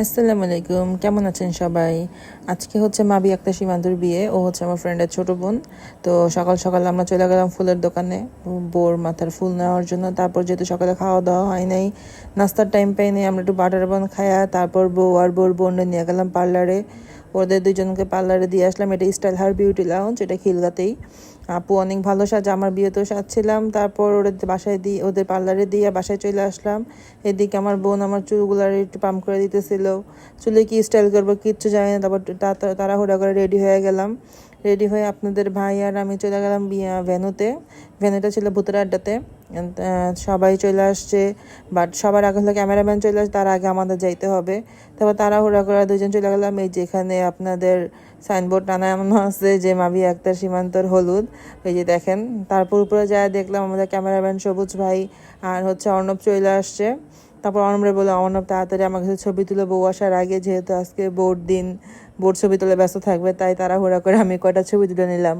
আসসালামু আলাইকুম। কেমন আছেন সবাই? আজকে হচ্ছে মাবি একটা সীমান্তর বিয়ে, ও হচ্ছে আমার ফ্রেন্ডের ছোট বোন। তো সকাল সকাল আমরা চলে গেলাম ফুলের দোকানে, বোর মাথার ফুল নেওয়ার জন্য। তারপর যেহেতু সকালে খাওয়া দাওয়া হয় নাই, নাস্তার টাইম পাই নাই, আমরা একটু বাটার বন খায়া তারপর বউ আর বোর বোনরা নিয়ে গেলাম পার্লারে ওদের দুজনকে পার্লারে দিয়ে আসলাম। এটা স্টাইল হার বিউটি লাউঞ্জ এটা খিলগাতেই। আপু অনেক ভালো সাজ, আমার বিয়েতেও সাজছিলাম। তারপর ওদের বাসায় দিয়ে, ওদের পার্লারে দিয়ে বাসায় চলে আসলাম। এদিকে আমার বোন আমার চুলগুলার একটু পাম্প করে দিতেছিল। চুলে কি স্টাইল করব কিচ্ছু জানি না, তারপর তাড়াহুড়া করে রেডি হয়ে গেলাম। রেডি হয়ে আপনাদের ভাই আর আমি চলে গেলাম ভেনুতে। ভেনুটা ছিল ভূতের আড্ডাতে। সবাই চলে আসছে। বাট সবার আগে হলো ক্যামেরাম্যান চলে আসছে তার আগে আমাদের যাইতে হবে। তারপর তাড়াহুড়া করে দুজন চলে গেলাম। এই যেখানে আপনাদের সাইনবোর্ড টানানো আছে, যে মাবি আক্তার সীমান্তর হলুদ। এই যে দেখেন, তারপর উপরে যায় দেখলাম আমাদের ক্যামেরাম্যান সবুজ ভাই আর হচ্ছে অর্ণব চলে আসছে। তারপর অর্ণবরে বলে অর্ণব, তাড়াতাড়ি আমার কাছে ছবি তুলে বউ আসার আগে, যেহেতু আজকে বোর্ড দিন বোর্ড ছবি তোলে ব্যস্ত থাকবে, তাই তাড়াহুড়া করে আমি কয়টা ছবি তুলে নিলাম।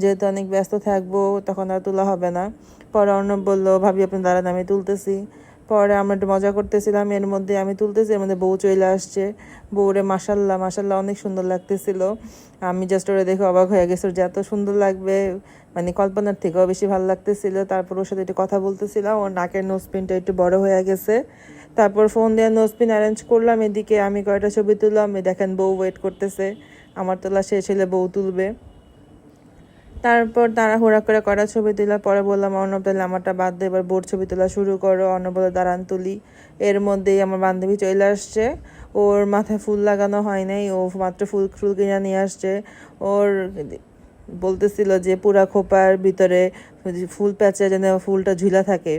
যেহেতু অনেক ব্যস্ত থাকব, তখন আর তোলা হবে না। পরে অর্ণব বলল, ভাবি, আপনি দাঁড়ান, আমি তুলতেছি। পরে আমরা একটু মজা করতেছিলাম, এর মধ্যে আমি তুলতেছি, এর মধ্যে বউ চলে আসছে। বউরে মাসাল্লাহ মাসাল্লাহ অনেক সুন্দর লাগতেছিল। আমি জাস্ট ওরে দেখে অবাক হয়ে গেছি, যে এত সুন্দর লাগবে। মানে কল্পনার থেকেও বেশি ভালো লাগতেছিল। তারপর ওর সাথে একটু কথা বলতেছিলাম, ওর নাকের নোজপিনটা একটু বড় হয়ে গেছে। তারপর ফোন দিয়ে নোজপিন অ্যারেঞ্জ করলাম, এদিকে আমি কয়টা ছবি তুললাম দেখেন বউ ওয়েট করতেছে। আমার তোলা শেষ হলে বউ তুলবে। তারপর তারা তাড়াহুড়া করে করা ছবি তোলা পরে বললাম অর্ণব তাহলে আমারটা বাদ দিয়ে এবার বোর্ড ছবি তোলা শুরু করো অর্ণব দাঁড়ান তুলি। এর মধ্যেই আমার বান্ধবী চলে আসছে। ওর মাথায় ফুল লাগানো হয় নাই, ও মাত্র ফুল ফুল কিনে নিয়ে আসছে। ওর বলতেছিল যে পুরা খোপার ভিতরে ফুল প্যাচে যেন ফুলটা ঝুলা থাকে।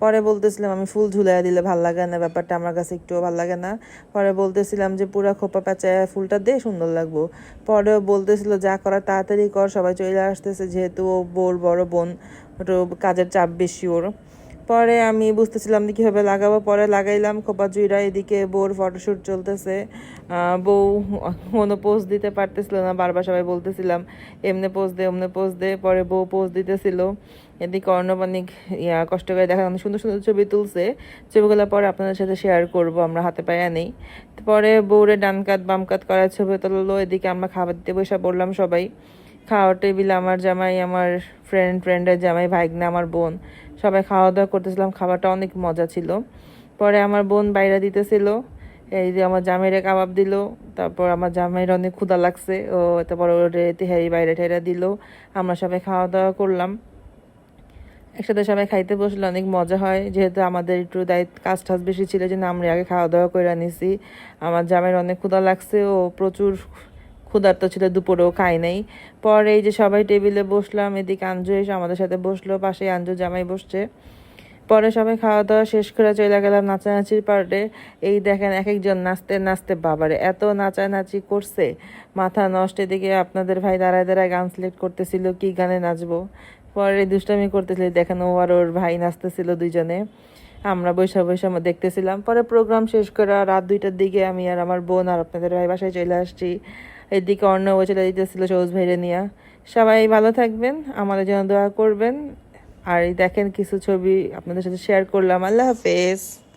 পরে বলতেছিলাম, আমি ফুল ঝুলাই দিলে ভালো লাগে না, ব্যাপারটা আমার কাছে একটুও ভালো লাগে না। পরে বলতেছিলাম যে, পুরা খোপা প্যাঁচায় ফুলটা দে, সুন্দর লাগবো। পরে বলতেছিল, যা করা, তাড়াতাড়ি কর, সবাই চলে আসতেছে, যেহেতু ও বোর বড় বোন ওটা কাজের চাপ বেশি ওর। পরে আমি বুঝতেছিলাম যে কীভাবে লাগাবো। পরে লাগাইলাম, খোপা জুইরা এদিকে বউর ফটোশ্যুট চলতেছে। বউ কোনো পোজ দিতে পারতেছিল না, বারবার সবাই বলতেছিলাম, এমনে পোজ দে এমনে পোজ দে। পরে বউ পোজ দিতেছিল। এদিকে অর্ণবানিক, ইয়া, কষ্ট করে দেখা, অনেক সুন্দর সুন্দর ছবি তুলছে। ছবিগুলো পরে আপনাদের সাথে শেয়ার করব, আমরা হাতে পায়ে নেই পরে বউরে ডান কাত, বাম কাত করার ছবি তুললো। এদিকে আমরা খাবার দিতে বসে পড়লাম সবাই। খাওয়ার টেবিল আমার জামাই, আমার ফ্রেন্ড ফ্রেন্ডের জামাই, ভাইগনা, আমার বোন, সবাই খাওয়া দাওয়া করতেছিলাম, খাবারটা অনেক মজা ছিল। পরে আমার বোন বাইরে দিতেছিল, এই যে আমার জামাইরে কাবাব দিল, তারপর আমার জামাইয়ের অনেক ক্ষুধা লাগছে, ও তারপর ওরে তেহারি বাইরে ঠেরা দিল, আমরা সবাই খাওয়া দাওয়া করলাম। একসাথে সবাই খাইতে বসলে অনেক মজা হয়, যেহেতু আমাদের একটু দায়িত্ব কাজ টাজ বেশি ছিল, যে না, আমরা আগে খাওয়া দাওয়া করে নিছি। আমার জামাইয়ের অনেক ক্ষুধা লাগছে, ও প্রচুর ক্ষুধার্ত ছিল, দুপুরেও খাই নাই। পরে এই যে সবাই টেবিলে বসলাম, এদিকে আঞ্জু এসে আমাদের সাথে বসল পাশে আঞ্জু জামাই বসছে। পরে সবাই খাওয়া দাওয়া শেষ করে চলে গেলাম নাচানাচির পার্টে। এই দেখেন এক একজন নাচতে নাচতে, বাবারে, এত নাচানাচি করছে। মাথা নষ্ট, এদিকে আপনাদের ভাই দাঁড়ায় দাঁড়ায় গান সিলেক্ট করতেছিল, কি গানে নাচবো? পরে দুষ্টামি করতেছিল, দেখেন ও আর ওর ভাই নাচতেছিল দুইজনে। আমরা বৈশা বৈশা দেখতেছিলাম। পরে প্রোগ্রাম শেষ করে রাত দুইটার দিকে আমি আর আমার বোন আর আপনাদের ভাই বাসায় চলে আসছি। এদিকে অর্ণব চলে দিতেছিল সবুজ ভেড়ে নিয়ে। সবাই ভালো থাকবেন, আমাদের জন্য দোয়া করবেন। আর দেখেন কিছু ছবি আপনাদের সাথে শেয়ার করলাম। আল্লাহ হাফেজ।